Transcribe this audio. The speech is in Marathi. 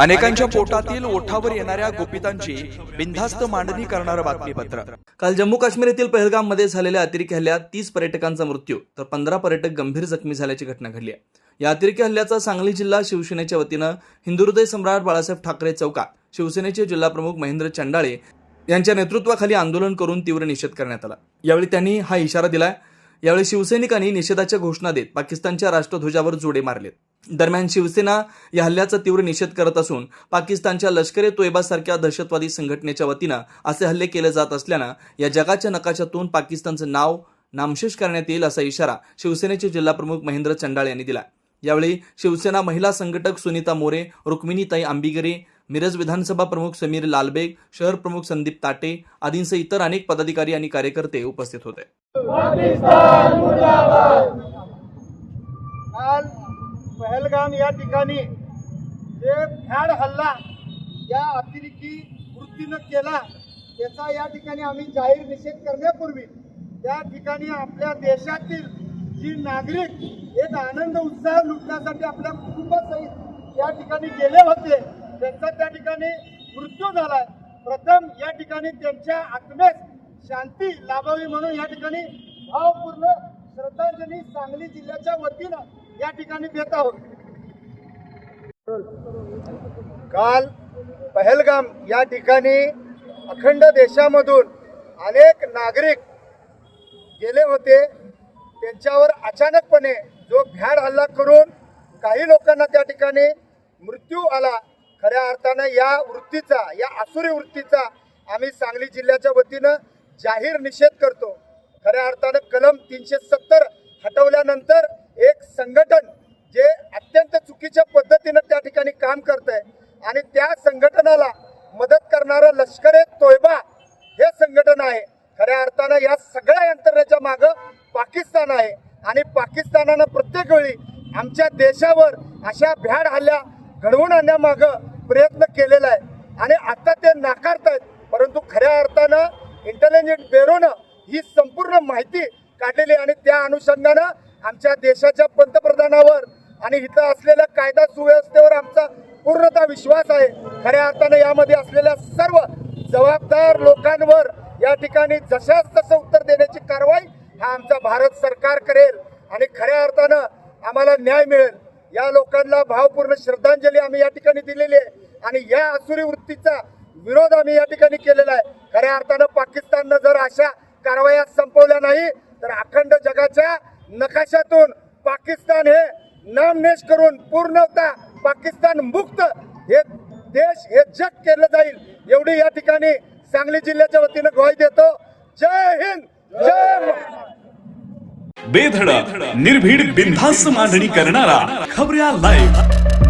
अनेकांच्या पोटातील ओठावर येणाऱ्या गोपितांची बिनधास्त मांडणी करणारं बातमीपत्र. काल जम्मू काश्मीर येथील पहलगाममध्ये झालेल्या अतिरेकी हल्ल्यात तीस पर्यटकांचा मृत्यू तर पंधरा पर्यटक गंभीर जखमी झाल्याची घटना घडली आहे. या अतिरेकी हल्ल्याचा सांगली जिल्हा शिवसेनेच्या वतीनं हिंदुहृदय सम्राट बाळासाहेब ठाकरे चौकात शिवसेनेचे जिल्हाप्रमुख महेंद्र चंडाळे यांच्या नेतृत्वाखाली आंदोलन करून तीव्र निषेध करण्यात आला. यावेळी त्यांनी हा इशारा दिलाय यावेळी शिवसैनिकांनी निषेधाच्या घोषणा देत पाकिस्तानच्या राष्ट्रध्वजावर जोडे मारलेत. दरम्यान शिवसेना या हल्ल्याचा तीव्र निषेध करत असून पाकिस्तानच्या लष्करे तोयबासारख्या दहशतवादी संघटनेच्या वतीनं असे हल्ले केले जात असल्यानं या जगाच्या नकाशातून पाकिस्तानचं नाव नामशेष करण्यात येईल असा इशारा शिवसेनेचे जिल्हाप्रमुख महेंद्र चंडाळ यांनी दिला यावेळी शिवसेना महिला संघटक सुनीता मोरे रुक्मिणीताई आंबिगरे मिरज विधानसभा प्रमुख समीर लालबेग शहर प्रमुख संदीप ताटे आदींसह इतर अनेक पदाधिकारी आणि कार्यकर्ते उपस्थित होते. पहलगाम या ठिकाणी जे फॅड हल्ला या अतिरेकी वृत्तीनं केला त्याचा या ठिकाणी आम्ही जाहीर निषेध करण्यापूर्वी त्या ठिकाणी आपल्या देशातील जी नागरिक एक आनंद उत्साह लुटण्यासाठी आपल्या कुटुंबासहित या ठिकाणी गेले होते त्यांचा त्या ठिकाणी मृत्यू झाला. प्रथम या ठिकाणी त्यांच्या आत्मेस शांती लाभावी म्हणून या ठिकाणी भावपूर्ण श्रद्धांजली सांगली जिल्ह्याच्या वतीनं या ठिकाणी देत आहोत. काल पहलगाम या ठिकाणी अखंड देशामधून अनेक नागरिक गेले होते. त्यांच्यावर अचानकपणे जो भ्याड हल्ला करून काही लोकांना त्या ठिकाणी मृत्यू आला खऱ्या अर्थानं या वृत्तीचा या आसुरी वृत्तीचा आम्ही सांगली जिल्ह्याच्या वतीनं जाहीर निषेध करतो. खऱ्या अर्थानं कलम तीनशे सत्तर हटवल्यानंतर संघटन जे अत्यंत चुकीच्या पद्धतीनं त्या ठिकाणी काम करत आहे आणि त्या संघटनाला मदत करणारं लष्कर ए तोयबा हे संघटन आहे. खऱ्या अर्थानं या सगळ्या यंत्रणेच्या मागं पाकिस्तान आहे. आणि पाकिस्तानानं प्रत्येक वेळी आमच्या देशावर अशा भ्याड हल्ल्या घडवून आणण्यामागं प्रयत्न केलेला आहे. आणि आता ते नाकारतायत. परंतु खऱ्या अर्थानं इंटेलिजंट ब्युरोनं ही संपूर्ण माहिती काढलेली आणि त्या अनुषंगानं आमच्या देशाच्या पंतप्रधानावर आणि इथं असलेल्या कायदा सुव्यवस्थेवर आमचा पूर्णतः विश्वास आहे. खऱ्या अर्थानं यामध्ये असलेल्या सर्व जबाबदार लोकांवर या ठिकाणी जशाच तसं उत्तर देण्याची कारवाई हा आमचा भारत सरकार करेल आणि खऱ्या अर्थानं आम्हाला न्याय मिळेल. या लोकांना भावपूर्ण श्रद्धांजली आम्ही या ठिकाणी दिलेली आहे आणि या असुरी वृत्तीचा विरोध आम्ही या ठिकाणी केलेला आहे. खऱ्या अर्थानं पाकिस्ताननं जर अशा कारवाया संपवल्या नाही तर अखंड जगाच्या नकाशातून पाकिस्तान हे नामनेश करून पूर्णता पाकिस्तान मुक्त हे देश हे जग केलं जाईल एवढी या ठिकाणी सांगली जिल्ह्याच्या वतीनं ग्वाही देतो जय हिंद जय महाराष्ट्र. बेधडक निर्भीड बिनधास्त मांडणी करणारा खबऱ्या लाईव्ह